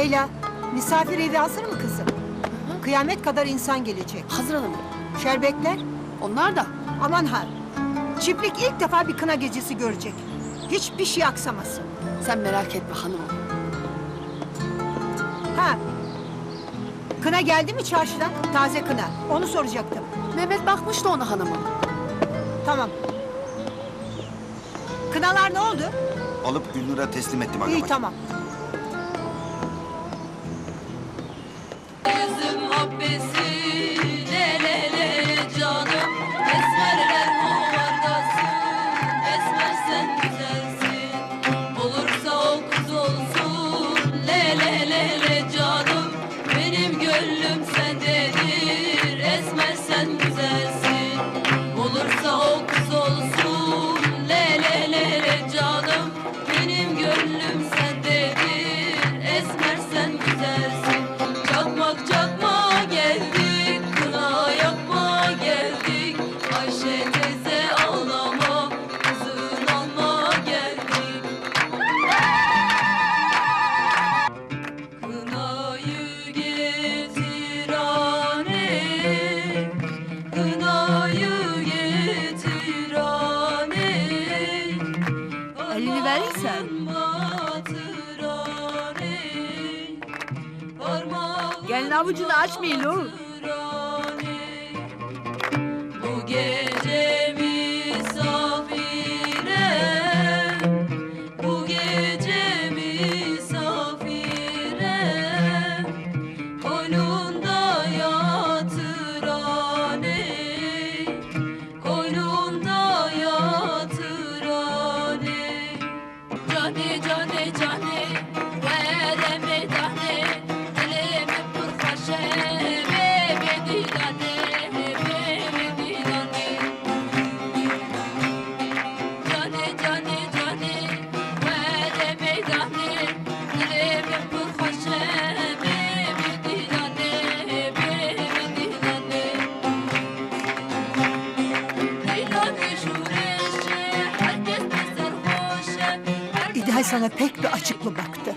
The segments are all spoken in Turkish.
Leyla, misafir evi hazır mı kızım? Kıyamet kadar insan gelecek. Hazır hanım. Şerbetler, Onlar da. aman ha. Çiftlik ilk defa bir kına gecesi görecek. Hiçbir şey aksamasın. Sen merak etme hanımım. Ha. Kına geldi mi çarşıdan? Taze kına. Onu soracaktım. Mehmet bakmıştı ona hanımım. Tamam. Kınalar ne oldu? Alıp Gülnur'a teslim ettim İyi agama. tamam. Parmağı Gelin avucunu açmayın oğlum. İdil sana pek bir acıklı baktı.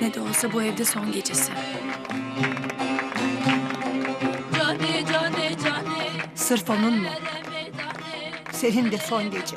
Ne de olsa bu evde son gecesi. Cane cane cane Sırf onun mu? Senin de son gece.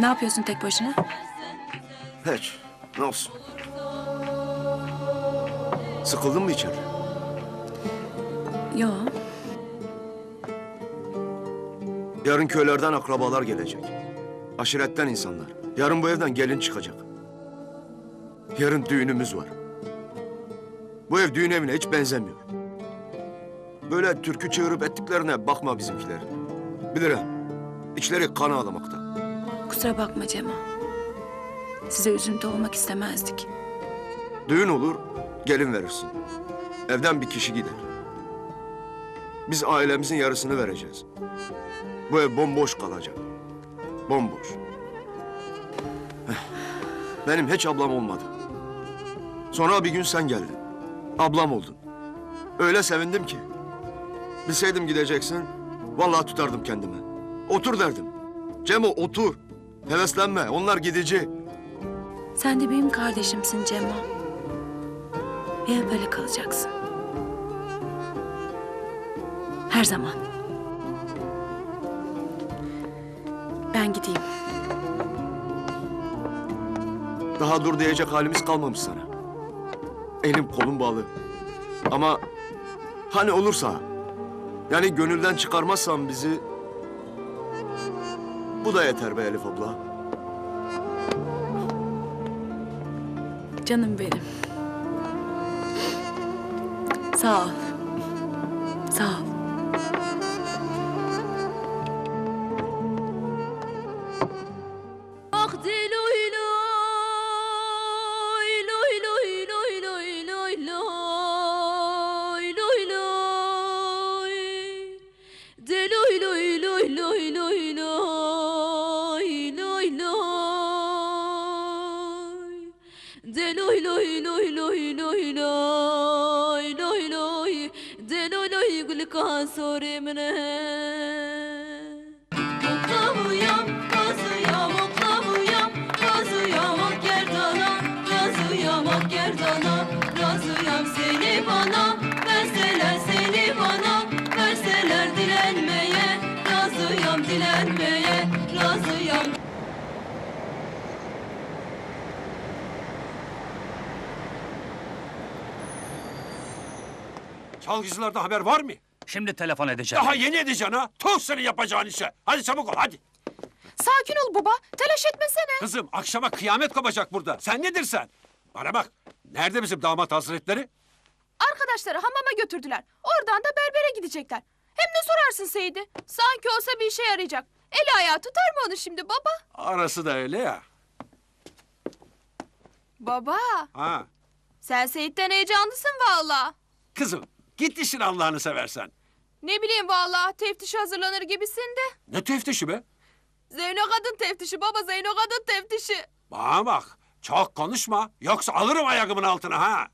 Ne yapıyorsun tek başına? Hiç. Ne olsun? Sıkıldın mı içeri? Yo. Yarın köylerden akrabalar gelecek. Aşiretten insanlar. Yarın bu evden gelin çıkacak. Yarın düğünümüz var. Bu ev düğün evine hiç benzemiyor. Böyle türkü çığırıp ettiklerine bakma bizimkilerin. Bilirim. İçleri kan ağlamakta. Kusura bakma Cemo. Size üzüntü olmak istemezdik. Düğün olur, gelin verirsin. Evden bir kişi gider. Biz ailemizin yarısını vereceğiz. Bu ev bomboş kalacak. Bomboş. Benim hiç ablam olmadı. Sonra bir gün sen geldin. Ablam oldun. Öyle sevindim ki. Bilseydim gideceksin, vallahi tutardım kendimi. Otur derdim. Cemo otur. Heveslenme, onlar gidici. Sen de benim kardeşimsin Cemo. Bir hep böyle kalacaksın. Her zaman. Ben gideyim. Daha dur diyecek halimiz kalmamış sana. Elim kolum bağlı. Ama hani olursa, yani gönülden çıkarmazsan bizi... Bu da yeter be Elif abla. Canım benim. Sağ ol. Sağ ol. Ah diloy loy إلهي إلهي لا إلهي إلهي. دينو إلهي يقول لك سوري منها Çalgıcılarda haber var mı? Şimdi telefon edeceğim. Daha yeni edeceksin ha. Tuh senin yapacağın işe. Hadi çabuk ol hadi. Sakin ol baba. Telaş etmesene. Kızım akşama kıyamet kopacak burada. Sen nedir sen? Bana bak. Nerede bizim damat hazretleri? Arkadaşları hamama götürdüler. Oradan da berbere gidecekler. Hem ne sorarsın Seyit'i? Sanki olsa bir işe yarayacak. Eli ayağı tutar mı onu şimdi baba? Arası da öyle ya. Baba, Ha. sen Seyit'ten heyecanlısın valla. Kızım git işin Allah'ını seversen. Ne bileyim valla, teftişe hazırlanır gibisin de. Ne teftişi be? Zeyno kadın teftişi baba, Zeyno kadın teftişi. Bana bak. Çok konuşma. Yoksa alırım ayağımın altına ha.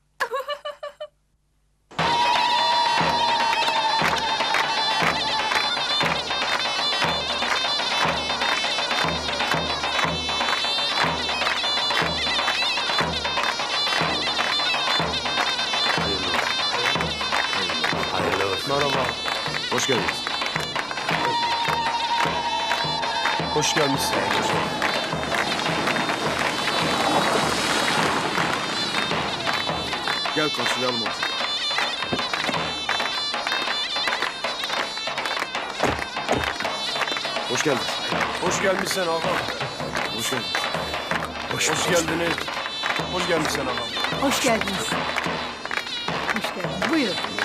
Merhaba. Hoş geldiniz. Hoş gelmişsin. Gel karşılayalım onu. Hoş geldin. Hoş gelmişsin ağam. Hoş geldin. Hoş, geldiniz. Hoş gelmişsin ağam. Hoş geldiniz. Hoş geldiniz. Buyurun.